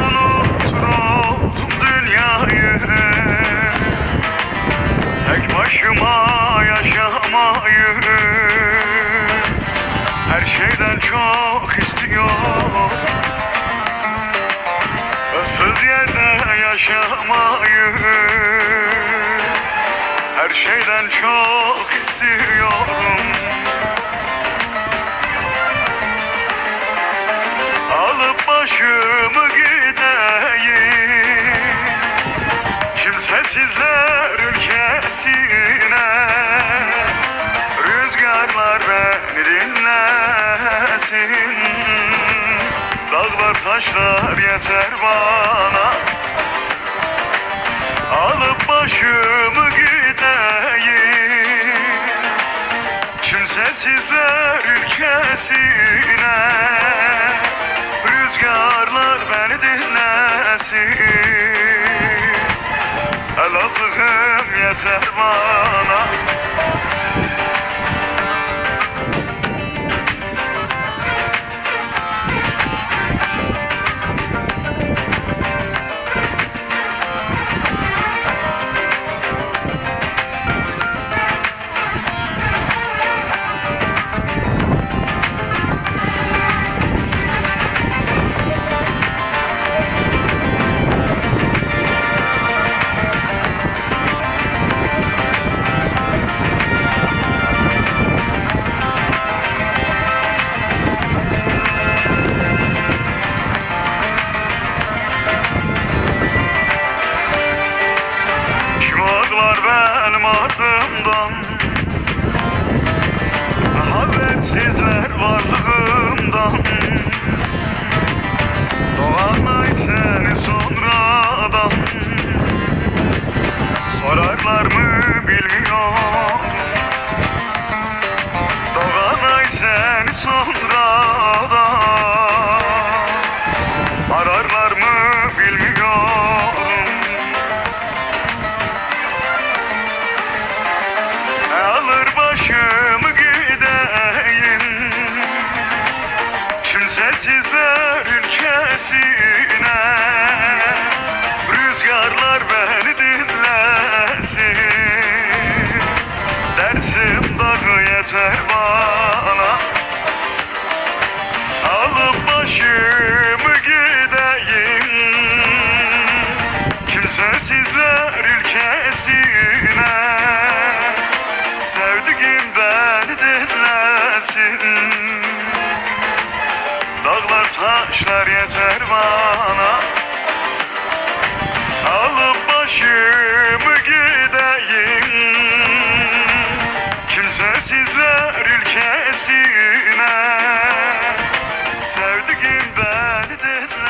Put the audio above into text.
Unutur dünyayı. Tek başıma yaşamayı. Her şeyden çok istiyorum. Issız yerde yaşamayı. Her şeyden çok istiyorum. Kimsesizler ülkesine Rüzgarlar beni dinlesin. Dağlar taşlar yeter bana. Alıp başımı gideyim. Kimsesizler ülkesine Rüzgarlar beni dinlesin Elazığ'ım yeter bana Kim ağlar benim ardımdan. Habersizler varlığımdan. Doğanay seni sonradan. Sorarlar mı bilmiyorum. Doğanay seni sonradan ülkesine Rüzgarlar beni dinlesin. Dersim dağı yeter bana. Alıp başımı gideyim. Kimsesizler ülkesine. Sevdiğim taşlar yeter bana. Alıp başımı gideyim. Kimsesizler ülkesine. Sevdiğim beni dinlesin